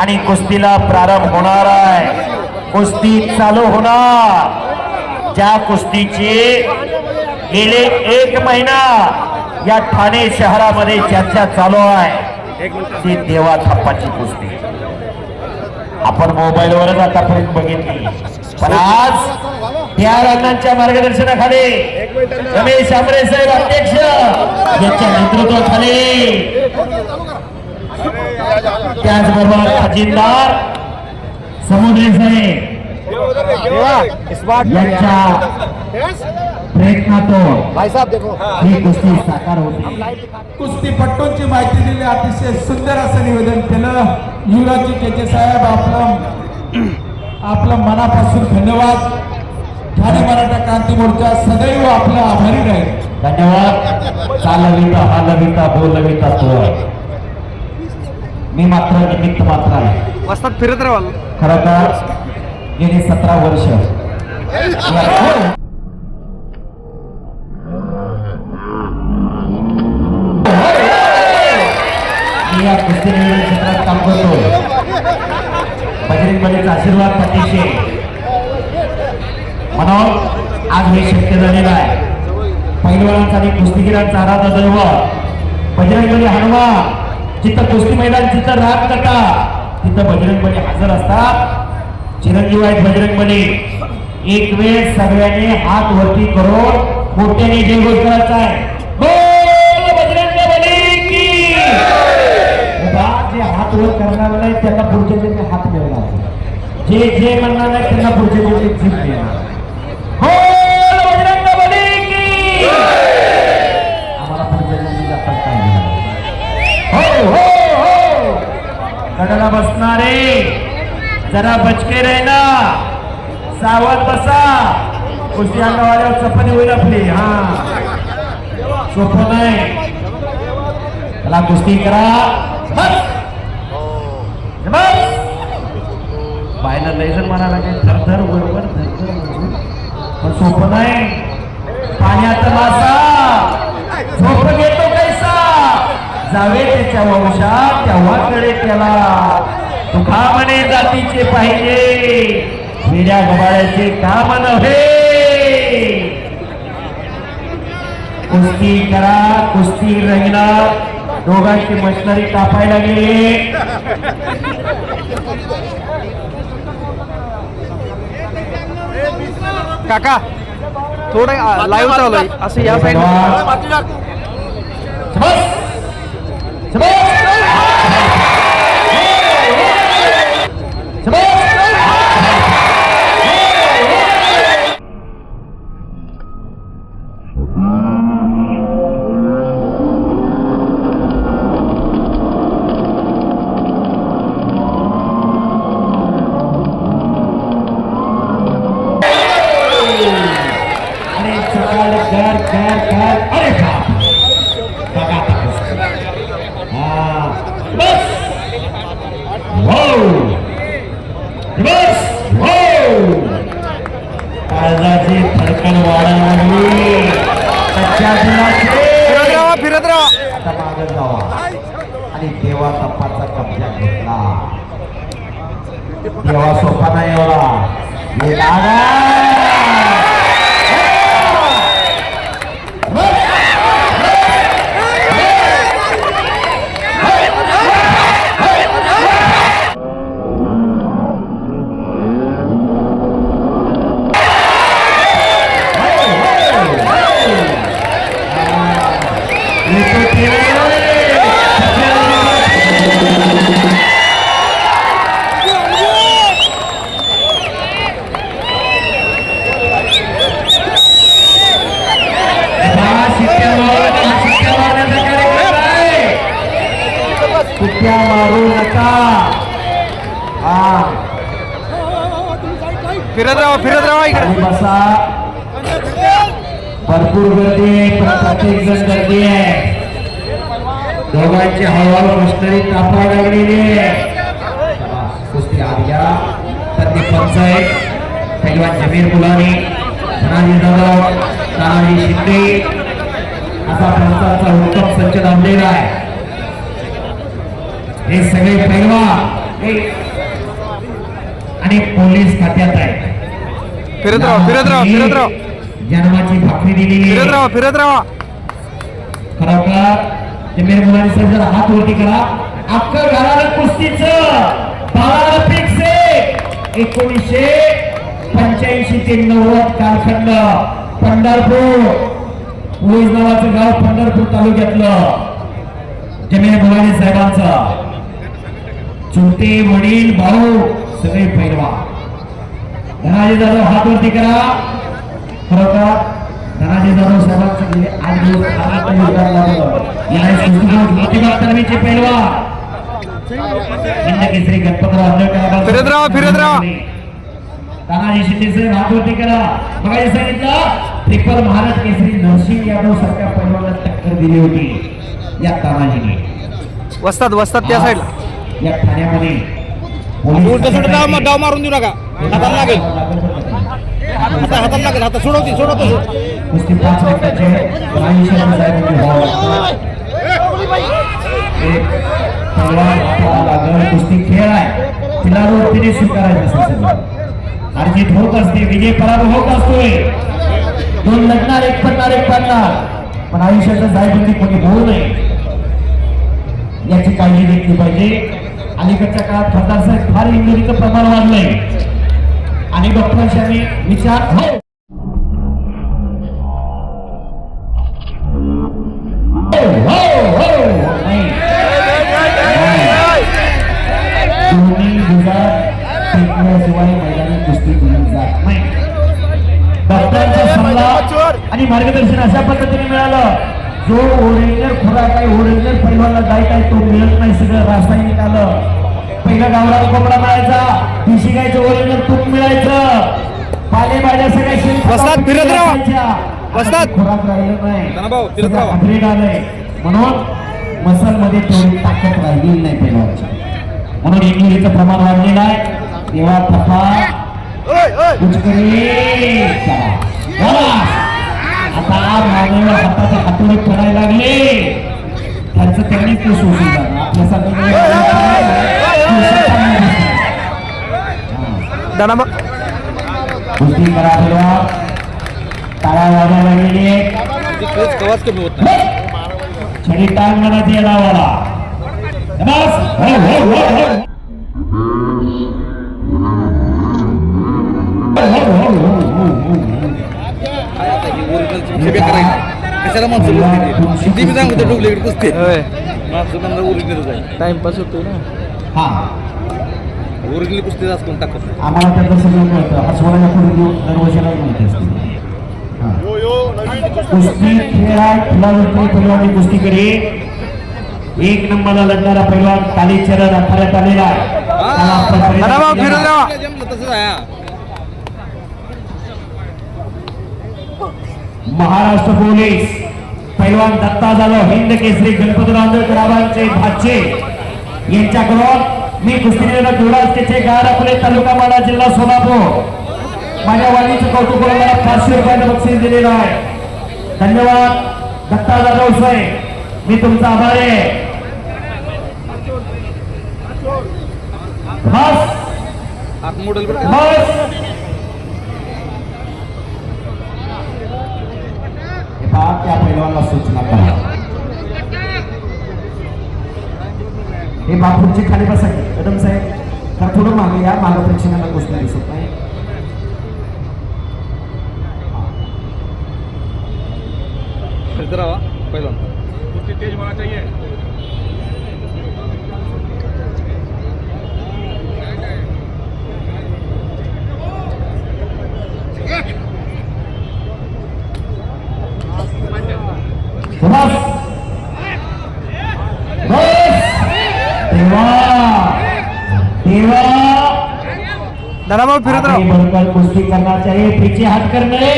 आणि कुस्तीला प्रारंभ होणार आहे. कुस्ती चालू होणार. ज्या कुस्तीची गेले एक महिना या ठाणे शहरामध्ये चर्चा चालू आहे. ती देवा थप्पाची कुस्ती. आपण मोबाईलवरच आतापर्यंत बघितली. पण आज त्या रत्नांच्या मार्गदर्शनाखाली रमेश आंबरे साहेब अध्यक्ष यांच्या नेतृत्वाखाली त्याचबरोबर खजिनदार समुद्री साहेब यांच्या प्रयत्नातून ही कुस्ती साकार होती. कुस्तीपट्टूंची माहिती दिली अतिशय सुंदर असं निवेदन केलं. युवराजी केचे साहेब आपलं आपलं मनापासून धन्यवाद. ठाणे मराठा क्रांती मोर्चा सदैव आपला आभारी राहील. धन्यवाद. चालविता हालविता बोलविता तो आहे मी मात्र निमित्त मात्र आहे. वस्तात फिरत राहाल खरं तर गेली सतरा वर्ष. आशीर्वाद पाठीशी म्हणून आज हे शक्य झालेलं आहे. पैलवानांचा आणि कुस्तीगिरांचा आराधा दैव. बजरंगबली हनुमान जिथं कुस्ती मैदान जिथं राग कटा तिथं बजरंगबली हजर असतात. चिरंजीव आहेत बजरंगबली. एक वेळ सगळ्यांनी हात वरती करून मोठ्याने जयघोष करायचा आहे. जे हात वर करणार नाही त्यांना पुढच्या हात मिळणार जे जे म्हणणार नाही त्यांना पुढचे जन्मी जीभ हो, बजरंग बली की! आम्हाला पुढच्या काय हो हो हो! कडाला बसणारे जरा बचके ना. सावध बसा. कुस्ती अंगावाल्यावर चपनी होईल आपली हा. सोपं नाही. त्याला कुस्ती करा बस. बस. बायला लय जण म्हणाला थरथर बरोबर थरथर पण सोपं नाही. पाण्याचा मासा. झोप घेतो कैसा. जावे त्याच्या वंशात तेव्हा कडे त्याला. तुका म्हणे जातीचे पाहिजे. वेड्या घबाळ्याचे काम नव्हे. कुस्ती करा कुस्ती रंगणार दोघांची मशनरी कापायला गेली. काका थोडं लाईव्ह चालू आहे असं या साईड सकाळ कर कर कर अरे बाप. बघा. हा. बस. हो बस. हो काळजाची वाढायला लागली कच्च्या फिरत फिरत राहा. आता मागे जावा. आणि देवा तपाचा कब्जा घेतला. देवा सोपा नाही एवढा. हे फिरत राहा फिरत राहा इकडे. बसा. भरपूर गर्दी आहे प्रत्येक जण गर्दी आहे. दोघांची हळूहळू मशनरी तापायला लागलेली आहे. कुस्ती आत घ्या. प्रत्येक पंचायत पैलवान जमीर मुलानी धनाजी जाधव तानाजी शिंदे. असा भारताचा उत्तम संच लाभलेला आहे. हे सगळे पैलवान हे आणि पोलीस खात्यात आहे फिरत राहा फिरत राहा फिरत राहा. जन्माची भाकरी दिलेली फिरत राहा फिरत राहा. खरोखर जमीर मुलांनी सर जरा हात वरती करा. अख्खं घराला कुस्तीचं बारा फिक्स एकोणीसशे पंच्याऐंशी ते नव्वद कालखंड पंढरपूर. उळीस नावाचं गाव पंढरपूर तालुक्यातलं. जमीर मुलानी साहेबांचं. चुलते वडील भाऊ सगळे पैलवा धनाजी जाधव हात वरती करा. खरोखर धनाजी जाधव तरबीचे पैलवा केसरी गणपतराव आंबेडकर फिरत राहा, फिरत राहा. तानाजी शिंदे साहेब हात वरती करा. बघा सांगितलं ट्रिपल महाराज केसरी नरसिंह यादव सारख्या पैलवाला टक्कर दिली होती. या तानाजीने. वस्तात वस्तात त्या साईडला. या ठाण्यामध्ये पोलीस उलट सुलट डाव मा- डाव मारून देऊ नका हाताला लागेल लागेल आता हाताला लागेल हातात सोडवते सोडवतो कुस्ती पाच मिनिटाचे शर्मा साहेबांनी व्हावं लागतं. एक आपल्याला लागलं कुस्ती खेळ आहे तिला वृत्तीने स्वीकारायचं असतं सगळं. अर्जित होत असते विजय पराभव होत असतोय दोन लग्नार एक पडणार एक पडणार पण आयुष्याचं जायबंदी कोणी होऊ नये याची काळजी घेतली पाहिजे अलीकडच्या काळात खासदार साहेब फार इंजुरीचं प्रमाण वाढलंय. आणि डॉक्टरांशी आम्ही विचार हो! हो, हो! डॉक्टरांचा सल्ला आणि मार्गदर्शन अशा पद्धतीने मिळालं. जो ओरिजिनल खुराक आहे ओरिजिनल पहिल्यांदा डाईट आहे तो मिळत नाही सगळं रासायनिक आलं पहिला गावरान कोंबडा मिळायचा देशी गायचं ओरिजिनल तूप मिळायचं पालेभाज्या सगळ्या राहा. असायच्या. वस्ताद. खुराक राहिलं नाही upgrade आलंय म्हणून मसलमध्ये तेवढी ताकद राहिलेली नाही पहिल्यावरची म्हणून इंजुरीचं प्रमाण वाढलेलं आहे तेव्हा. चला. आता मानव हाताचे हातोडे पडायला लागले. त्यांचं त्यांनीच ते सोडून जाणं आपल्यासारखं कुस्ती करा पहिला टाळा वाजायला कोच कवाच कमी होत छडी टांग म्हणायची या नावाला. बस हो, हो, हो, हो. हो, हो, हो, हो, हो, सगळे करायचं. कशाला माणसं बोलते ती मी सांगतो डुप्लिकेट कुस्ती. होय. माणसं आहे टाइमपास होतोय ना. हा. ओरिजिनल कुस्ती जास्त कोण टाकत आम्हाला त्याचं सगळं मिळतं हसवायला देऊन दरवर्षाला मिळते असते. हा. कुस्ती खेळा खेळाडू पैलवानी कुस्ती करी. एक नंबरला लढणारा पैलवान कालीचरण अखाड्यात आलेला. आहे तसंच आहे हा. महाराष्ट्र पोलीस. पैलवान दत्ता जाधव हिंद केसरी गणपतराव आंबेडकरांचे भाचे. यांच्याकडून मी कुस्तीला जोडास त्याचे गार आपले तालुका माडा जिल्हा सोलापूर. माझ्या वाणीचं कौतुक करून मला पाचशे रुपयाचं बक्षीस दिलेलं आहे. धन्यवाद दत्ता जाधव साहेब. मी तुमचा आभारी आहे. बस? बस हे पहा पैलवानला सूचना करा. हे बापूरची खाली बसा. कदम साहेब तर थोडं मागे या मागं प्रेक्षकांना गोष्ट दिसत नाही. पहिलं बस धनाभाऊ फिर राहू कुस्ती करना चाहिए पीछे हट कर मेरे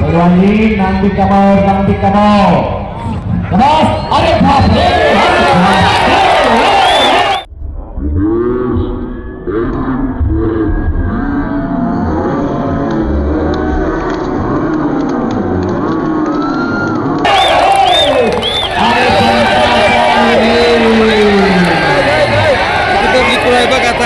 भगवान नाम भी कमाओ नाम भी कमाओ अरे बघा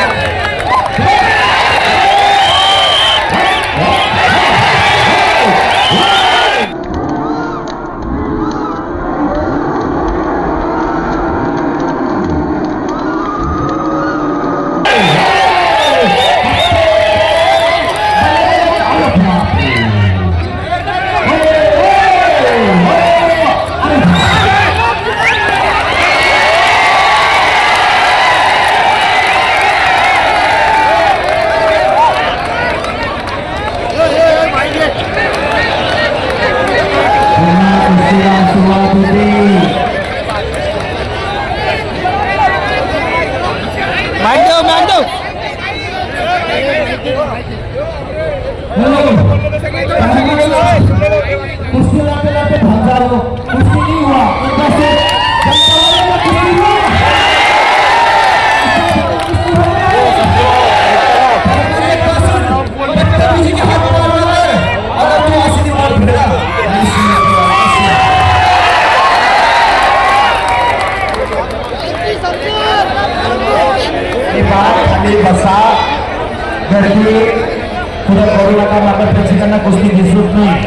तर करू नका मात्र प्रेक्षकांना कुस्ती दिसत नाही.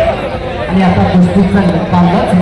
आणि आता कुस्तीचा कामच